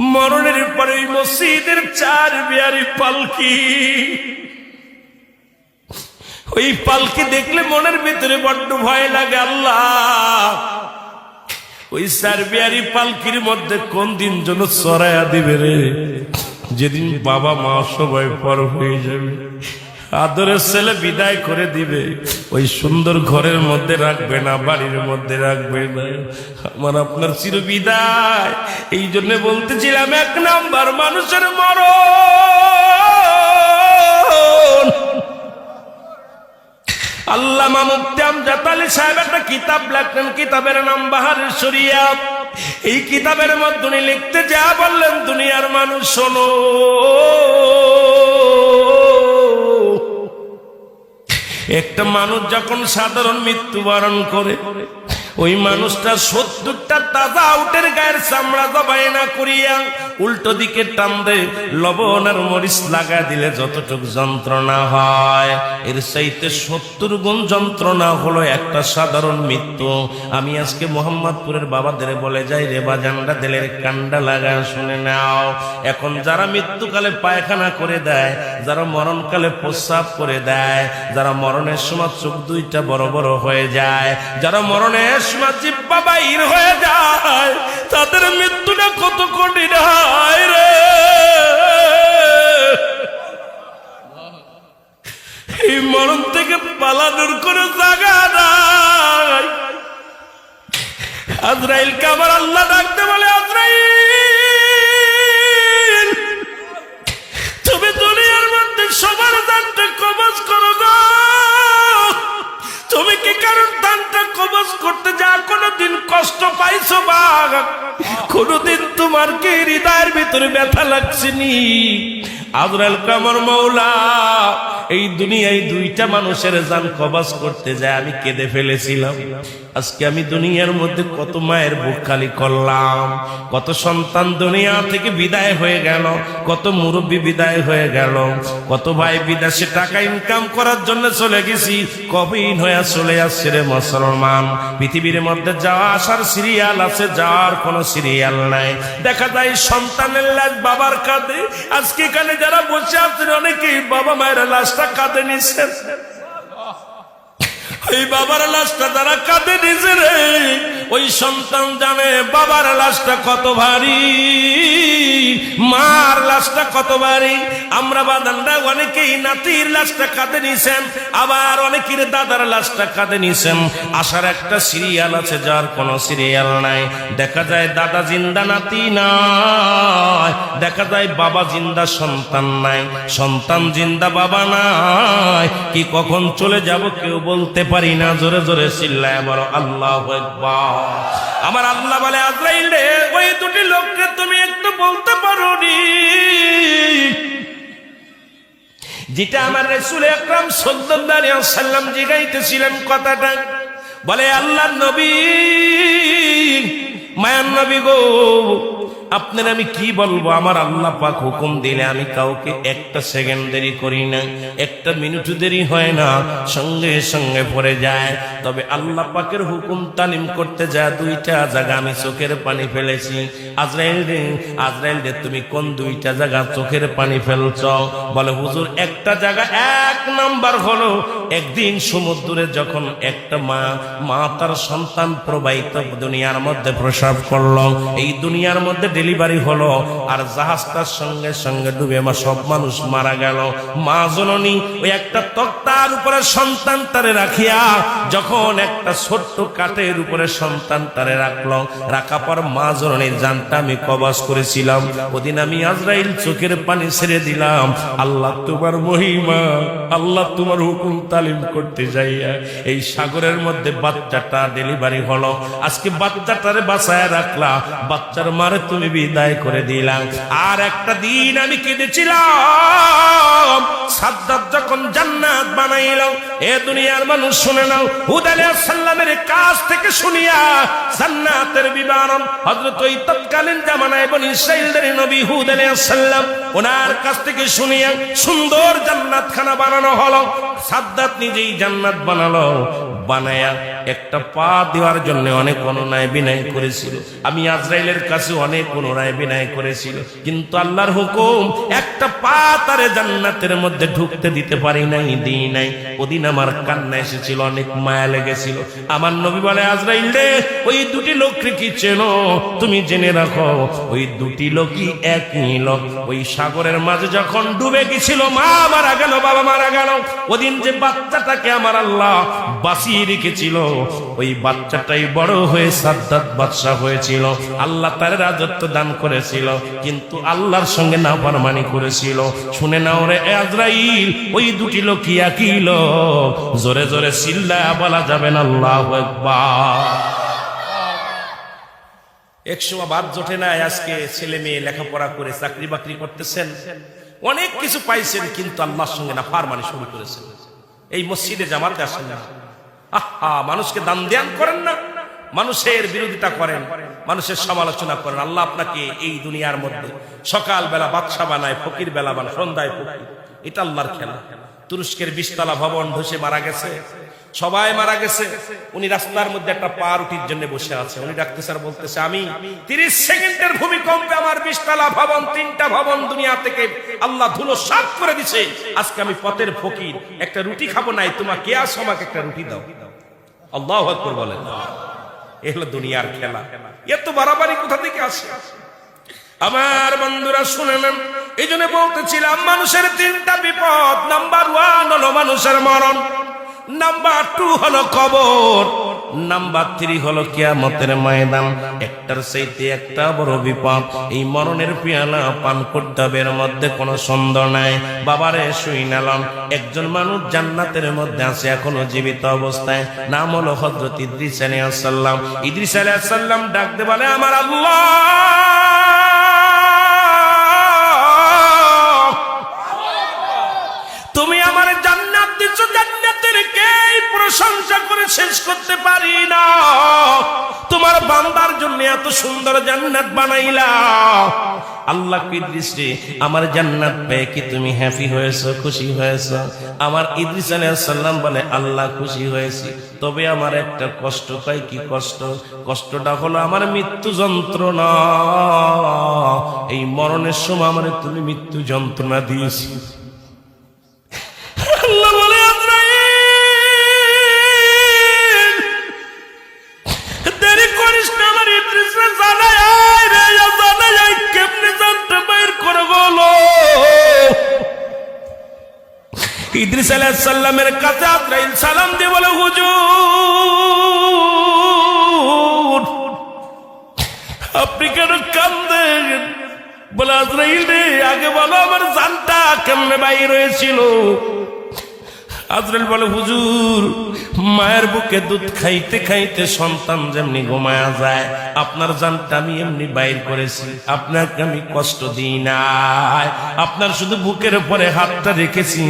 মরণের পরে মসজিদের চার বিয়ারি পালকি। ওই পালকি দেখলে মনের ভিতরে বড্ড ভয় লাগে, আল্লাহ। ওই চার বিয়ারি পালকির মধ্যে কোন দিন যেন সরাইয়া দিবে রে? যেদিন বাবা মা সবাই পর হয়ে যাবে। আদরের ছেলে বিদায় করে দিবে। ওই সুন্দর ঘরের মধ্যে রাখবে না, বাড়ির মধ্যে রাখবে না। আমার, আপনার চির বিদায়। এই জন্য বলতেছিলাম, এক নাম্বার মানুষের মরণ। আল্লাহ আমজাদ আলী সাহেব একটা কিতাব লেখলেন কিতাবের নাম বাহারের শরিয়া। এই কিতাবের মধ্যে লিখতে যা বললেন, দুনিয়ার মানুষ শোনো। একটা মানুষ যখন সাধারণ মৃত্যুবরণ করে ওই মানুষটা সত্তরটা তাজা আউটের গায়ের চামড়া জবাই না করিয়া উল্টো দিকে টান দে লবণ আর মরিচ লাগা দিলে যতটুক যন্ত্রণা হয়। এর চাইতে সত্তর গুণ যন্ত্রণা হলো একটা সাধারণ মৃত্যু। আমি আজকে মোহাম্মদপুরের বাবাদের বলে যাই, রে বাজানটা দিলের কান্ডা লাগা, শুনে নাও। এখন যারা মৃত্যুকালে পায়খানা করে দেয়, যারা মরণকালে প্রস্রাব করে দেয়, যারা মরণের সময় চোখ দুইটা বড় বড় হয়ে যায়, যারা মরণের সময় জিব্বা বাইর হয়ে যায়। তাদের মৃত্যুটা কত কঠিন হয় রে। এই মরণ থেকে পালানোর কোনো জায়গা নাই আজরাইলকে আবার আল্লাহ ডাকতে বলে, আজরাইল, তুমি দুনিয়ার মধ্যে সবার দানটা কবজ করো গো। তুমি কি কারণ দানটা কবজ করতে যা কোনোদিন কষ্ট পাইছো বা কোনোদিন তোমার কি হৃদয়ের ভিতরে ব্যথা লাগছে নি? আদরাল কামর মৌলা এই দুনিয়ায় দুইটা মানুষের জান কবাস করতে যায়, আমি কেঁদে ফেলেছিলাম। আজকে আমি দুনিয়ার মধ্যে কত মায়ের বুক খালি করলাম, কত সন্তান দুনিয়া থেকে বিদায় হয়ে গেল, কত মুরব্বী বিদায় হয়ে গেল, কত ভাই বিদেশে টাকা ইনকাম করার জন্য চলে গেছি, কবিন হয়ে চলে আসছে রে মুসলমান। পৃথিবীর মধ্যে যাওয়া আসার সিরিয়াল আছে, যাওয়ার কোনো সিরিয়াল নাই। দেখা যায় সন্তানের লাশ বাবার কাঁধে, আজকে এখানে যারা বসে আছেন, অনেকেই বাবা মায়ের লাশটা কাঁধে নিচ্ছেন ওই বাবার লাশটা তারা কাঁদে দিছে রে ওই সন্তান জানে বাবার লাশটা কত ভারী, মার লাশটা কত ভারী। আমরা বাদানরা অনেকেই নাতির লাশটা কাঁদে নিছেন, আবার অনেকের দাদার লাশটা কাঁদে নিছেন। আসার একটা সিরিয়াল আছে, যার কোনো সিরিয়াল নাই। দেখা যায় দাদা জিন্দা নাতি নাই। দেখা যায় বাবা জিন্দা সন্তান নাই। সন্তান জিন্দা বাবা নাই। কি কখন চলে যাব কেউ বলতে পারি না, জোরে জোরে চিল্লায় বড় আল্লাহ আমার আল্লাহ বলে, আজরাইল রে, ওই দুটি লোককে তুমি একটু বলতে পারো নি যেটা আমার রসুল সাল্লাল্লাহু সাল্লাম জিগাইতেছিলেন কথাটা, বলে আল্লাহ নবী মায়ান নবী গো আপনার আমি কি বলব? আমার আল্লাহ পাক হুকুম দিলে আমি কাউকে একটা সেকেন্ড দেরি করি না, একটা মিনিট দেরি হয় না, সঙ্গে সঙ্গে পড়ে যায়। তবে আল্লাহ পাকের হুকুম তালিম করতে যায় দুইটা জায়গা আমি চোখের পানি ফেলেছি। আজরাইল রে আজরাইল রে, তুমি কোন দুইটা জায়গা চোখের পানি ফেলছ? বলে, হুজুর, একটা জায়গা এক নাম্বার হলো একদিন সমুদ্রে যখন একটা মা মা তার সন্তান প্রবাহিত দুনিয়ার মধ্যে প্রসাব করল। এই দুনিয়ার মধ্যে ডেলিভারি হলো আর জাহাজটার সঙ্গে সঙ্গে ডুবে মা, সব মানুষ মারা গেল। মা জননী ওই একটা তক্তার উপরে সন্তান তারে রাখিয়া যখন একটা ছোট্ট কাঠের উপরে সন্তান তারে রাখল। রাখা পর মা জননীর জানটা আমি কবাস করেছিলাম। ওদিন আমি আজরাইল চোখের পানি ছেড়ে দিলাম। আল্লাহ তোমার মহিমা, আল্লাহ তোমার হুকুম তালিম করতে যাইয়া এই সাগরের মধ্যে বাচ্চাটা ডেলিভারি হলো। আজকে বাচ্চাটারে বাঁচায় রাখলা বাচ্চার মারে তুমি বিদায় করে দিলাম আর একটা দিন আমি কেঁদেছিলাম। সাদ্দাত যখন জান্নাত বানাইল, এ দুনিয়ার মানুষ শুনে নাও। হুদ সালামের কাছ থেকে শুনিয়া জান্নাতের বিবরণ হযরত ওই তৎকালীন জামানায় বনি ইসরাইলদের নবী হুদ সালাম, ওনার কাছ থেকে শুনিয়া সুন্দর জান্নাত খানা বানানো হলো। সাদ্দাত নিজেই জান্নাত বানালো, বানায়া একটা পা দেওয়ার জন্য অনেক অনুনয় বিনয় করেছিল। আমি আজরাইলের কাছে অনেক অনুনয় বিনয় করেছিল। কিন্তু আল্লাহর হুকুম, একটা পা তারে জান্নাতের মধ্যে ঢুকতে দিতে পারি নাই, দিই নাই। ওদিন আমার কান্না এসেছিল, অনেক মায়া লেগেছিল। আমার নবী বলে, আজরাইল রে, ওই দুটি লোককে কি চেনো? তুমি জেনে রাখো, ওই দুটি লোকই একই লোক। ওই সাগরের মাঝে যখন ডুবে গেছিল, মা মারা গেল, বাবা মারা গেল। ওদিন যে বাচ্চাটাকে আমার আল্লাহ বাঁচিয়ে রেখেছিল। ওই বাচ্চাটাই বড় হয়ে সাদ্দাত বাদশা হয়েছিল। আল্লাহ তার রাজত্ব দান করেছিল, কিন্তু আল্লাহর সঙ্গে না ফরমানি করেছিল। শুনে নাও রে আজরাইল, ওই দুটি লোক একই লোক। জোরে জোরে চিল্লা বলা যাবে না, আল্লাহ একসময় বাদ জোটে না আজকে ছেলে মেয়ে লেখাপড়া করে চাকরি বাকরি করতেছেন। অনেক কিছু পাইছেন, কিন্তু আল্লাহর সঙ্গে না ফারমানি শুরু করেছেন। এই মসজিদে জামাতে আসেন না। আহা, মানুষকে দান দেয়ান করেন না। মানুষের বিরোধিতা করেন, মানুষের সমালোচনা করেন। আল্লাহ আপনাকে এই দুনিয়ার মধ্যে সকাল বেলা বাদশা বানায়, ফকির বেলা বানায় সন্ধ্যায় ফকির। এটা আল্লাহর খেলা। তুরস্কের বিশতলা ভবন ধসে মারা গেছে। সবাই মারা গেছে। উনি রাস্তার মধ্যে একটা পা রুটির জন্য বসে আছে। উনি ডাকতেছে স্যার বলতেছে, আমি তিরিশ সেকেন্ডের ভূমিকম্পে আমার বিশতলা ভবন, তিনটা ভবন দুনিয়া থেকে আল্লাহ ধুলো সাফ করে দিছে। আজকে আমি পথের ফকির। একটা রুটি খাব নাই, তোমার কে আস আমাকে একটা রুটি দাও। আল্লাহ আকবর বলেন। এ হলো দুনিয়ার খেলা। এত বাড়াবাড়ি কোথা থেকে আসে? আমার বন্ধুরা শুনে নেন। এই জন্য বলতেছিলাম, মানুষের তিনটা বিপদ নাম্বার ওয়ান হলো মানুষের মরণ। নাম্বার টু হলো কবর। নাম্বার থ্রি হলো কিয়ামতের ময়দান। একটার চাইতে একটা বড় বিপদ। এই মরণের পিয়ালা পান করতে মধ্যে কোনো সন্দেহ নাই। বাবারে, শুই নালাম একজন মানুষ জান্নাতের মধ্যে আছে, এখনও জীবিত অবস্থায়। নাম হলো হজরত ইদ্রিস আলাইহিস সালাম। ইদ্রিস আলাইহিস সাল্লাম ডাকতে বলে, আমার আল্লাহ! শেষ করতে পারি না। তোমার বান্দার জন্য এত সুন্দর জান্নাত বানাইলা। আল্লাহ ইদ্রিস রে আমার জান্নাত পেয়ে কি তুমি হ্যাপি হয়েছো, খুশি হয়েছো? আমার ইদ্রিস আলাইহিস সালাম বলে, আল্লাহ, খুশি হয়েছি। তবে আমার একটা কষ্ট পাই কি কষ্ট? কষ্টটা হলো আমার মৃত্যু যন্ত্রণা। এই মরণের সময় আমার তুমি মৃত্যু যন্ত্রণা দিয়েছি। ইদ্রিস আলাহিসাল্লামের কাছে আজরাইল সালাম দিয়ে বলে, হুজুর, আপনি কেন কান্দেন? বলে, আজরাইল রে, আগে বলো আমার জানটা কেমনে বাইর হয়েছিল? আজরাইল বলে, হুজুর, মায়ের বুকে দুধ খাইতে খাইতে সন্তান যেমনি ঘুমায়া যায়, আপনার জানটা আমি এমনি বাইর করেছি, আপনাকে আমি কষ্ট দিই নাই। আপনার শুধু বুকের উপরে হাতটা রেখেছি।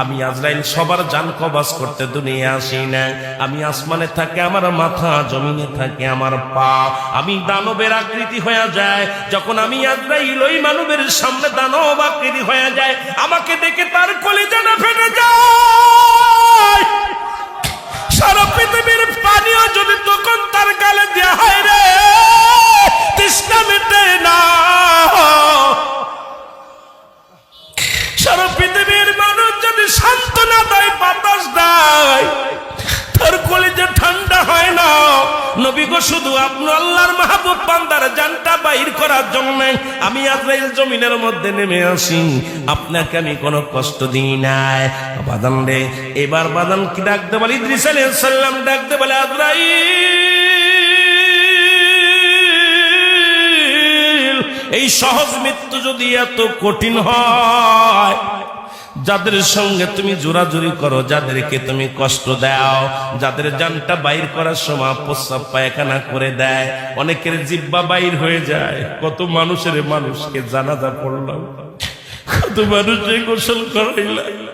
আমি আজরাইল সবার জান কবাস করতে দুনিয়া আসি না আমি আসমানে থাকে, আমার মাথা জমিনে থাকে, আমার পা। আমি দানবের আকৃতি হয়ে যায়। যখন আমি আজরাইল ওই মানবের সামনে দানব আকৃতি হয়ে যায়, আমাকে দেখে তার কলেজাটা ফেটে যায়। সারা পৃথিবীর পানীয় যদি তখন তার গালে দেওয়া হয় রে। নবী গো, শুধু আপনি আল্লাহর মাহবুব বান্দার জানটা বাইর করার জন্য আমি আজরাইল জমিনের মধ্যে নেমে আসি। আপনাকে আমি কোনো কষ্ট দিই নাই। বাদান রে, এবার বাদান কি ডাকতে বলি? ইদ্রিস আলাইহিস সালাম ডাকতে বলে, আজরাইল, এই সহজ মৃত্যু যদি এত কঠিন হয় যাদের সঙ্গে তুমি জোরাজুরি করো, যাদেরকে তুমি কষ্ট দাও, যাদের জানটা বাইর করার সময় প্রস্রাব পায়খানা করে দেয়, অনেকের জিব্বা বাইর হয়ে যায়। কত মানুষের মানুষকে জানাজা পড়লাম। কত মানুষের গোসল করাইলাম।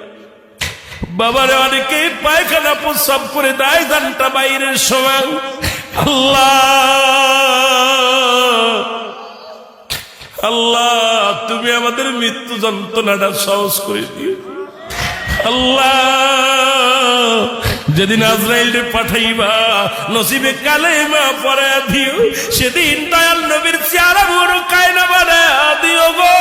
বাবারে অনেকে পায়খানা প্রস্রাব করে দেয়, জানটা বাইরের সময়। আল্লাহ! আল্লাহ! তুমি আমাদের মৃত্যু যন্ত্রণাটা সহজ করে দিও আল্লাহ, যেদিন আজরাইল পাঠাইবা, নসিবে কালেমা পরে দিও, সেদিন দয়াল নবীর চেহারা বড় কায়না বানা দিও গো।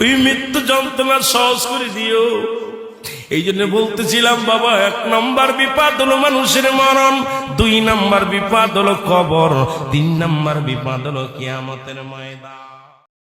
ওই মৃত্যু যন্ত্রণা সহজ করে দিও। এই জন্য বলতেছিলাম, বাবা, এক নম্বর বিপদ হলো মানুষের মরণ, দুই নম্বর বিপদ হলো কবর, তিন নম্বর বিপদ হলো কিয়ামতের ময়দান।